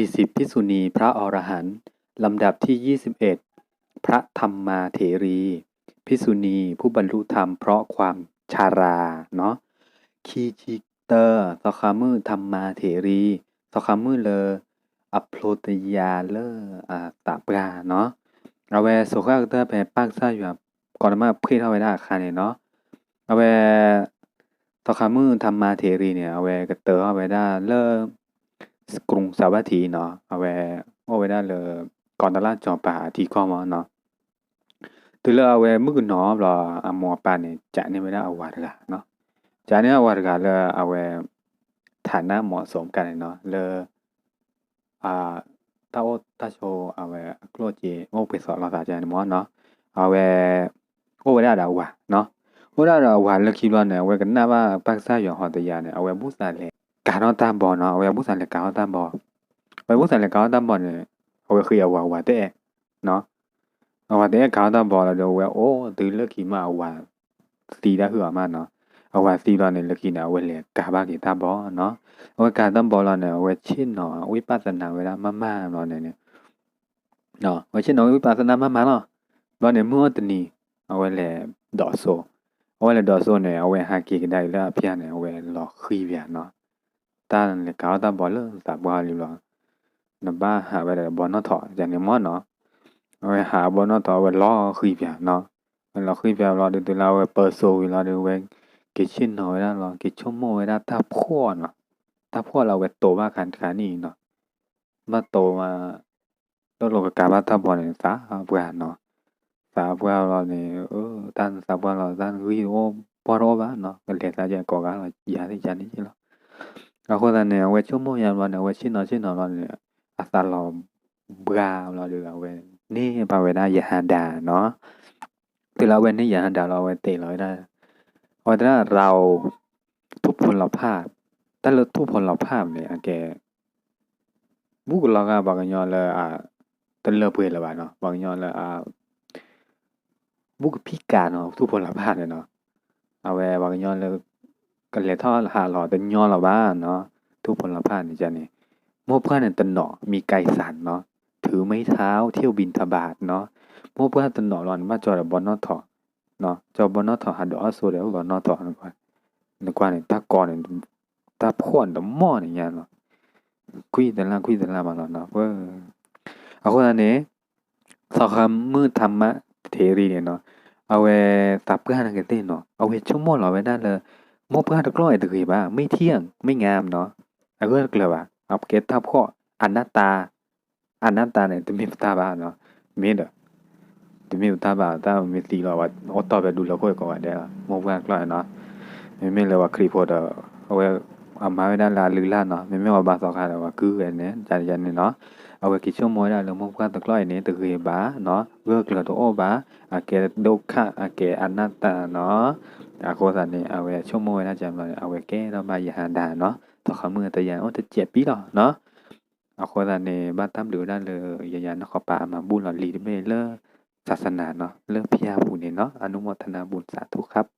สี่สิบภิกษุณีพระอรหันต์ลำดับที่ยี่สิบเอ็ดพระธรรมาเถรี ภิกษุณีผู้บรรลุธรรมเพราะความชาราเนาะคีจิเตอร์สคามือธรรมาเถรีสคามือเลออัพโพตยาเลออาตาปราเนาะเอาไว้สุขก็ไปปักซะอยู่ก่อนมาเพื่อเอาไว้ได้คันเนาะเอาไว้สคามือธรรมาเถรีเนี่ยเอาไว้กระเตอเอาไว้ได้เลอรุงสาวัตถีเนาะเอาไว้าไว้ได้เลอ นตลาดจอป่าที่ข้อมาเนาะตัวเลเอาไว้มึกเนาะรออมอปาเนี่ยจะเนี่ยไม่ได้เอาวัดกะเนาะจะเนี่ยเอาวัดกะเลยเอาไว้ฐานะเหมาะสมกันเนาะเลยอ่าตาโอตาโชเอาไว้กลัวจีโอไปสอนเราสาใจเนาะเนาะเอาไว้โอ้ไว้ได้ดาวะเนาะโอ้ได้ดาวะแล้วคิดว่าเนี่ยไว้กันหน้าว่าปักษาอยู่หอตยาเนี่ยเอาไว้บุษาเลย ကာတော့တန်ပေါ်နော်အဝယ်ဘုဆန်လေကာတော့တန်ပေါ်ဝယ်ဘုဆန်လေကာတော့တန်ပေါ်နေအဝယ်ခရဝါဝါတဲ့နော်အဝါတဲ့ကာတော့ပေါ်လာတော့ဝယ်အိုးဒီလက်ခီမအဝါတီတာဟွာမနော်အဝါစီတော့နေလက်ခီနာဝယ်လေကာဘာကီတန်ပေါ်နော်အဝယ်ကာတော့ပေါ်လာနေဝယ်ချင်းနော်ဝိပဿနာဝယ်လာမမနော်နေနေနော်ဝယ်ချင်းနော်ဝိပဿနာမမနော်ဘာနေမောတနီအဝယ်လေဒေါ်ဆိုအဝယ်လေဒေါ်ဆိုနေအဝယ်ဟာကီကဒိုင်လာဖျားနေအဝယ်လော်ခီဗျာနော် ta ตาเลกาวตาบอลเลสาบวาลิลอนบ้าหาไปแต่บอลนอถออย่างนี้มอเนาะเอไปหาบอลนอถอไปล่อคืนเปีเนาะมันเราคืนเปีเราเดี๋ยวเราไปเปิดโซ่เราเดี๋ยวเวงกิชิ้นหน่อยได้หรอกิชั่วโมงได้ถ้าพ่อเนาะถ้าพ่อเราไปโตมากขันขานี้เนาะมาโตมาลดลงกับการว่าถ้าบอลเนี่ยสาบวาเนาะสาบวาเราเนี่ยเออตันสาบวาเราตันวิโอพอโรบ้าเนาะกัเรียนสาจะก่อการเราอย่าที่จะนี่เนาะ ก็คนนั้นเนี่ยเวชั่วโมงยานวันเนี่ยวชินนอชินนอวันเนี่ยอัตลอมบราวเราดูเราเวนี่ปาเวได้ยาฮัดาเนาะคือเราเวนี่ยาฮัดาเราเวตีเราได้วันนั้นเราทุกพลเราพลาดแต่เราทุกพลเราพลาดเนี่ยแกบุกเราก็บอกกันย้อนเลยอ่าต้นเลือดเพื่อนละบ้างเนาะบางกัย้อนเลยอ่าบุกพิการเนาะทุกพลเราพเนี่ยเนาะเอาไว้บางกัย้อนเลย ก็เลยท่อหาหล่อแต่ย้อละบ้านเนาะทุกพลภาพนี่จ้ะนี่โมเพื่อนตันหนอมีไก่สันเนาะถือไม้เท้าเที่ยวบินทบาทเนาะโมเพื่อนตันหนอรอนมาจอดบอนนอถอเนาะจอบอนนอถอหัดดอโซเดียวบอนนอถอนึกว่านึกว่าเนี่ยตาก่อนเนี่ยตาพ่อนตะหม้อเนี่ยเนาะคุยแต่ละคุยแต่ละมาเนาะเว้อเอาคนนี้สอคำมือธรรมะเทรีเนี่ยเนาะเอาไว้ตับกันกันเต้นเนาะเอาไว้ชั่วโมงเราไว้ได้เลย มบกาตะกร้อยตะกี้ว่าไม่เที่ยงไม่งามเนาะแล้วก็เกลือว่าเอาเกตทับข้ออนัตตาอนัตตาเนี่ยตมีตาบ้าเนาะมีเด้อตมีตาบ้าตามีตีเราว่าอตอแบบดูแล้วก็ก็ว่าได้มบกากร้อยเนาะไม่ไม่เลยว่าคลิโพดเอาไว้ ama veda la lula no me me ba so kha la ku ge ne ja ja ne no a we ki chu mo da lo mo kwa to kloi ne to ge ba no ge kla to o ba a ke do kha a ke anatta no a ko sa ne a we chu mo na ja ma a we ke no ma ya ha da no to kha mu to ya o to che pi lo no a ko sa ne ba tam lu da le ya ya no kha pa ma bu lo li de me le ศาสนาเนาะเลิกพิยาบุญเนาะอนุโมทนาบุญสาธุครับ